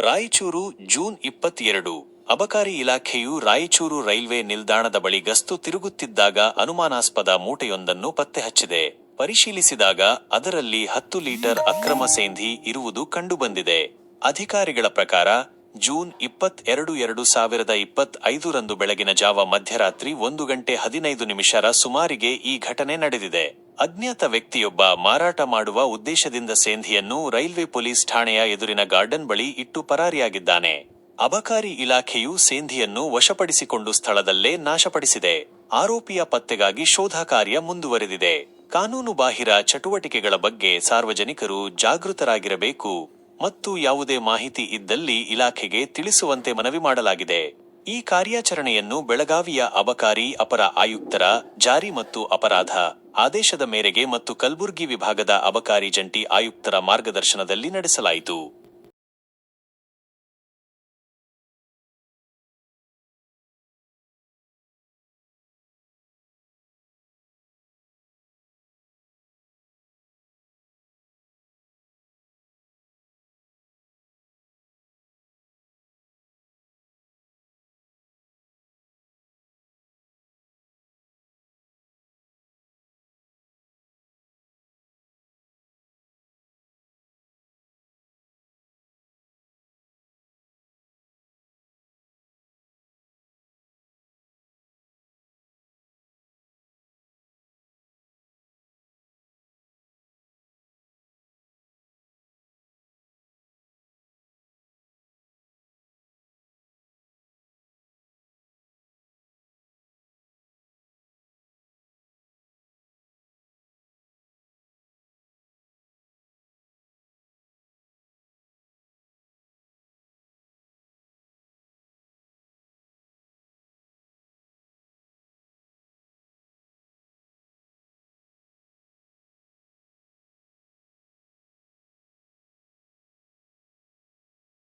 Raichur, June ಇಪ್ಪತ್ತೆರಡು. ಅಬಕಾರಿ ಇಲಾಖೆಯು ರಾಯಚೂರು ರೈಲ್ವೆ ನಿಲ್ದಾಣದ ಬಳಿ ಗಸ್ತು ತಿರುಗುತ್ತಿದ್ದಾಗ ಅನುಮಾನಾಸ್ಪದ ಮೂಟೆಯೊಂದನ್ನು ಪತ್ತೆ ಹಚ್ಚಿದೆ ಪರಿಶೀಲಿಸಿದಾಗ ಅದರಲ್ಲಿ ಹತ್ತು ಲೀಟರ್ ಅಕ್ರಮ ಸೇಂಧಿ ಇರುವುದು ಕಂಡುಬಂದಿದೆ. ಅಧಿಕಾರಿಗಳ ಪ್ರಕಾರ, ಜೂನ್ ಇಪ್ಪತ್ತೆರಡು ಎರಡು ಸಾವಿರದ ಇಪ್ಪತ್ತೈದರಂದು ಬೆಳಗಿನ ಜಾವ ಮಧ್ಯರಾತ್ರಿ ಒಂದು ಗಂಟೆ ಹದಿನೈದು ನಿಮಿಷರ ಸುಮಾರಿಗೆ ಈ ಘಟನೆ ನಡೆದಿದೆ. ಅಜ್ಞಾತ ವ್ಯಕ್ತಿಯೊಬ್ಬ ಮಾರಾಟ ಮಾಡುವ ಉದ್ದೇಶದಿಂದ ಸೇಂಧಿಯನ್ನು ರೈಲ್ವೆ ಪೊಲೀಸ್ ಠಾಣೆಯ ಎದುರಿನ ಗಾರ್ಡನ್ ಬಳಿ ಇಟ್ಟು ಪರಾರಿಯಾಗಿದ್ದಾನೆ. ಅಬಕಾರಿ ಇಲಾಖೆಯು ಸೇಂಧಿಯನ್ನು ವಶಪಡಿಸಿಕೊಂಡು ಸ್ಥಳದಲ್ಲೇ ನಾಶಪಡಿಸಿದೆ. ಆರೋಪಿಯ ಪತ್ತೆಗಾಗಿ ಶೋಧ ಕಾರ್ಯ ಮುಂದುವರೆದಿದೆ. ಕಾನೂನುಬಾಹಿರ ಚಟುವಟಿಕೆಗಳ ಬಗ್ಗೆ ಸಾರ್ವಜನಿಕರು ಜಾಗೃತರಾಗಿರಬೇಕು ಮತ್ತು ಯಾವುದೇ ಮಾಹಿತಿ ಇದ್ದಲ್ಲಿ ಇಲಾಖೆಗೆ ತಿಳಿಸುವಂತೆ ಮನವಿ ಮಾಡಲಾಗಿದೆ. ಈ ಕಾರ್ಯಾಚರಣೆಯನ್ನು ಬೆಳಗಾವಿಯ ಅಬಕಾರಿ ಅಪರ ಆಯುಕ್ತರ ಜಾರಿ ಮತ್ತು ಅಪರಾಧ ಆದೇಶದ ಮೇರೆಗೆ ಮತ್ತು ಕಲ್ಬುರ್ಗಿ ವಿಭಾಗದ ಅಬಕಾರಿ ಜಂಟಿ ಆಯುಕ್ತರ ಮಾರ್ಗದರ್ಶನದಲ್ಲಿ ನಡೆಸಲಾಯಿತು.